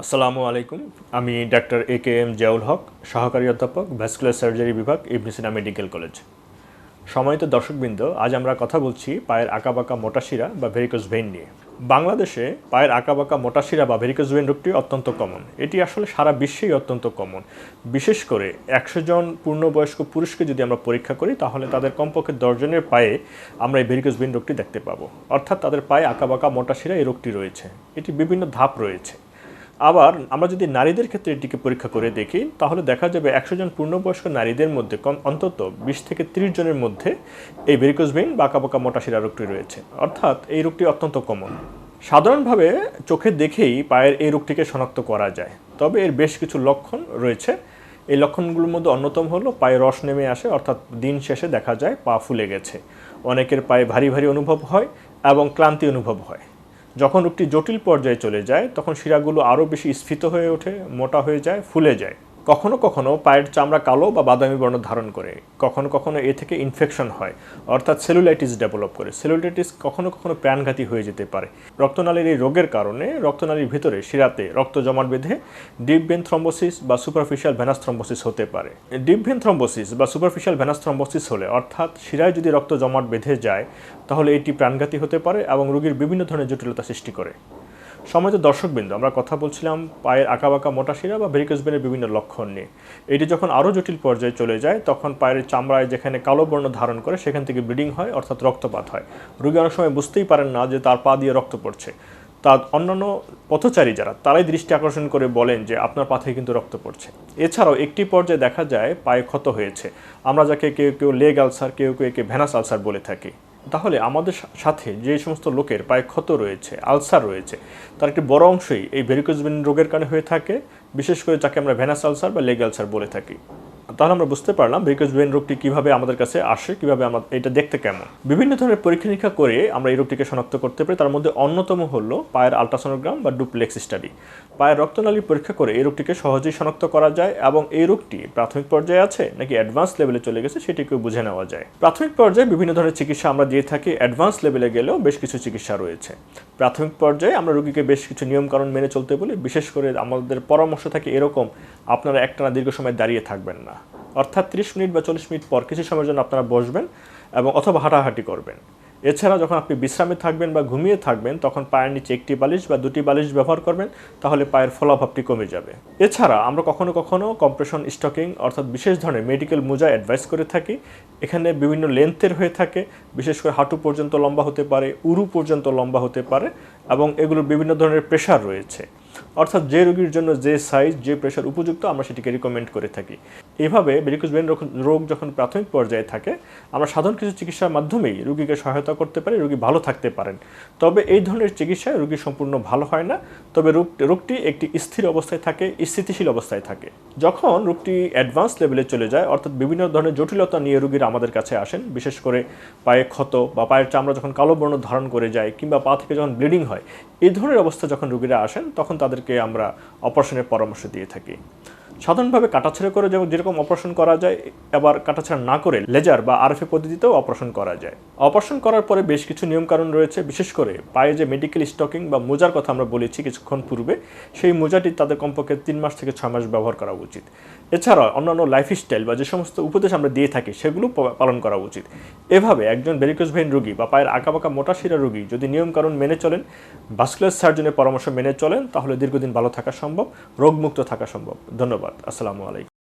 আসসালামু আলাইকুম। আমি doctor A K M Ziaul Haque, সহকারী অধ্যাপক, ভ্যাসকুলার সার্জারি বিভাগ, ইবনিসিনা মেডিকেল কলেজ। সময়ত দর্শকবৃন্দ, আজ আমরা কথা বলছি পায়ের আঁকাবাঁকা মোটাশিরা বা ভেরিকোজ ভেইন নিয়ে। বাংলাদেশে পায়ের আঁকাবাঁকা মোটাশিরা বা ভেরিকোজ ভেইন রোগটি অত্যন্ত কমন এটি আসলে সারা বিশ্বেই অত্যন্ত কমন বিশেষ করে একশো জন পূর্ণবয়স্ক পুরুষকে যদি আমরা পরীক্ষা করি, তাহলে তাদের কমপক্ষে দশজনের পায়ে আমরা এই ভেরিকোজ ভেইন রোগটি দেখতে পাবো। অর্থাৎ তাদের পায়ে আঁকাবাঁকা মোটাশিরা এই রোগটি রয়েছে। এটি বিভিন্ন ধাপ রয়েছে। আবার আমরা যদি নারীদের ক্ষেত্রে এটিকে পরীক্ষা করে দেখি, তাহলে দেখা যাবে একশো জন পূর্ণবয়স্ক নারীদের মধ্যে কম, অন্তত বিশ থেকে তিরিশ জনের মধ্যে এই ভেরিকোজ ভেইন বাঁকা বাঁকা মোটাশিরা রোগটি রয়েছে। অর্থাৎ এই রোগটি অত্যন্ত কমন সাধারণভাবে চোখে দেখেই পায়ের এই রোগটিকে শনাক্ত করা যায়। তবে এর বেশ কিছু লক্ষণ রয়েছে। এই লক্ষণগুলোর মধ্যে অন্যতম হলো পায়ে রস নেমে আসে, অর্থাৎ দিন শেষে দেখা যায় পা ফুলে গেছে। অনেকের পায়ে ভারী ভারী অনুভব হয় এবং ক্লান্তি অনুভব হয়। যখন রূপটি জটিল পর্যায়ে চলে যায়, তখন শিরাগুলো আরও বেশি স্ফীত হয়ে ওঠে, মোটা হয়ে যায়, ফুলে যায়। কখনো কখনো পায়ের চামড়া কালো বা বাদামি বর্ণ ধারণ করে। কখনো কখনো এ থেকে ইনফেকশন হয়, অর্থাৎ সেলুলাইটিস ডেভেলপ করে। সেলুলাইটিস কখনো কখনো প্রাণঘাতী হয়ে যেতে পারে। রক্তনালীর এই রোগের কারণে রক্তনালীর ভিতরে শিরাতে রক্ত জমাট বেঁধে ডিপ ভেন থ্রম্বোসিস বা সুপারফিশিয়াল ভেনাস থ্রম্বোসিস হতে পারে। ডিপ ভেন থ্রম্বোসিস বা সুপারফিশিয়াল ভেনাস থ্রম্বোসিস হলে, অর্থাৎ শিরায় যদি রক্ত জমাট বেঁধে যায়, তাহলে এটি প্রাণঘাতী হতে পারে এবং রোগীর বিভিন্ন ধরনের জটিলতা সৃষ্টি করে। সময়ত দর্শকবৃন্দ, আমরা কথা বলছিলাম পায়ের আঁকাবাঁকা মোটা শিরা বা ভেরিকোজ ভেনের বিভিন্ন লক্ষণ নিয়ে। এটি যখন আরও জটিল পর্যায়ে চলে যায়, তখন পায়ের চামড়ায় যেখানে কালো বর্ণ ধারণ করে, সেখান থেকে ব্লিডিং হয়, অর্থাৎ রক্তপাত হয়। রোগী অনেক সময় বুঝতেই পারেন না যে তার পা দিয়ে রক্ত পড়ছে। তা অন্যান্য পথচারী যারা, তারাই দৃষ্টি আকর্ষণ করে বলেন যে আপনার পা থেকে কিন্তু রক্ত পড়ছে। এছাড়াও একটি পর্যায়ে দেখা যায় পায়ে ক্ষত হয়েছে। আমরা যাকে কেউ কেউ লেগ আলসার কেউ কেউ একে ভ্যানাস আলসার বলে থাকি। তাহলে আমাদের সাথে যে সমস্ত লোকের পায়ে ক্ষত রয়েছে, আলসার রয়েছে, তার একটি বড় অংশই এই ভেরিকোজবিন রোগের কারণে হয়ে থাকে। বিশেষ করে যাকে আমরা ভেনাস আলসার বা লেগ আলসার বলে থাকি। তাহলে আমরা বুঝতে পারলাম ভেরিকোজ ভেন রোগটি কীভাবে আমাদের কাছে আসে, কীভাবে আমরা এটা দেখতে কেমন। বিভিন্ন ধরনের পরীক্ষা নিরীক্ষা করে আমরা এই রোগটিকে শনাক্ত করতে পারি। তার মধ্যে অন্যতম হলো পায়ের আলট্রাসোনোগ্রাম বা ডুপ্লেক্স স্টাডি। পায়ের রক্তনালী পরীক্ষা করে এই রোগটিকে সহজেই শনাক্ত করা যায় এবং এই রোগটি প্রাথমিক পর্যায়ে আছে নাকি অ্যাডভান্স লেভেলে চলে গেছে সেটিকেও বুঝে নেওয়া যায়। প্রাথমিক পর্যায়ে বিভিন্ন ধরনের চিকিৎসা আমরা দিয়ে থাকি। অ্যাডভান্স লেভেলে গেলেও বেশ কিছু চিকিৎসা রয়েছে। প্রাথমিক পর্যায়ে আমরা রোগীকে বেশ কিছু নিয়মকানুন মেনে চলতে বলি। বিশেষ করে আমাদের পরামর্শ থাকে এরকম, আপনারা একটানা দীর্ঘ সময় দাঁড়িয়ে থাকবেন না। অর্থাৎ ত্রিশ মিনিট বা চল্লিশ মিনিট পর কিছু সময়ের জন্য আপনারা বসবেন এবং অথবা হাঁটাহাঁটি করবেন। এছাড়া যখন আপনি বিশ্রামে থাকবেন বা ঘুমিয়ে থাকবেন, তখন পায়ের নিচে একটি বালিশ বা দুটি বালিশ ব্যবহার করবেন, তাহলে পায়ের ফলাভাবটি কমে যাবে। এছাড়া আমরা কখনো কখনো কম্প্রেশন স্টকিং অর্থাৎ বিশেষ ধরনের মেডিকেল মোজা অ্যাডভাইস করে থাকি। এখানে বিভিন্ন লেন্থের হয়ে থাকে, বিশেষ করে হাঁটু পর্যন্ত লম্বা হতে পারে, উরু পর্যন্ত লম্বা হতে পারে এবং এগুলোর বিভিন্ন ধরনের প্রেশার রয়েছে। অর্থাৎ যে রোগীর জন্য যে সাইজ যে প্রেশার উপযুক্ত, আমরা সেটিকে রিকমেন্ড করে থাকি। এভাবে ভেরিকোজ ভেন রোগ যখন প্রাথমিক পর্যায়ে থাকে, আমরা সাধারণ কিছু চিকিৎসার মাধ্যমেই রোগীকে সহায়তা করতে পারি, রোগী ভালো থাকতে পারেন। তবে এই ধরনের চিকিৎসায় রোগী সম্পূর্ণ ভালো হয় না। তবে রোগ রোগটি একটি স্থির অবস্থায় থাকে, স্থিতিশীল অবস্থায় থাকে। যখন রোগটি অ্যাডভান্স লেভেলে চলে যায়, অর্থাৎ বিভিন্ন ধরনের জটিলতা নিয়ে রোগীরা আমাদের কাছে আসেন, বিশেষ করে পায়ে ক্ষত বা পায়ের চামড়া যখন কালো বর্ণ ধারণ করে যায় কিংবা পা থেকে যখন ব্লিডিং হয়, এই ধরনের অবস্থা যখন রোগীরা আসেন, তখন তাদেরকে আমরা অপারেশনের পরামর্শ দিয়ে থাকি। সাধারণভাবে কাটাছেড়া করে যেমন যেরকম অপারেশন করা যায় আবার কাটাছেড়া না করে লেজার বা আরএফএ পদ্ধতিতেও অপারেশন করা যায়। অপারেশন করার পরে বেশ কিছু নিয়মকানুন রয়েছে, বিশেষ করে পায়ে যে মেডিকেল স্টকিং বা মোজার কথা আমরা বলেছি কিছুক্ষণ পূর্বে, সেই মোজাটি তাদের কমপক্ষে তিন মাস থেকে ছয় মাস ব্যবহার করা উচিত। এছাড়া অন্যান্য লাইফস্টাইল বা যে সমস্ত উপদেশ আমরা দিয়ে থাকি, সেগুলো পালন করা উচিত। এভাবে একজন ভেরিকোজ ভেইন রোগী বা পায়ের আঁকাবাঁকা মোটা শিরা রোগী যদি নিয়মকানুন মেনে চলেন ভাস্কুলার সার্জনের পরামর্শ মেনে চলেন, তাহলে দীর্ঘদিন ভালো থাকা সম্ভব, রোগমুক্ত থাকা সম্ভব। ধন্যবাদ। আসসালামু আলাইকুম।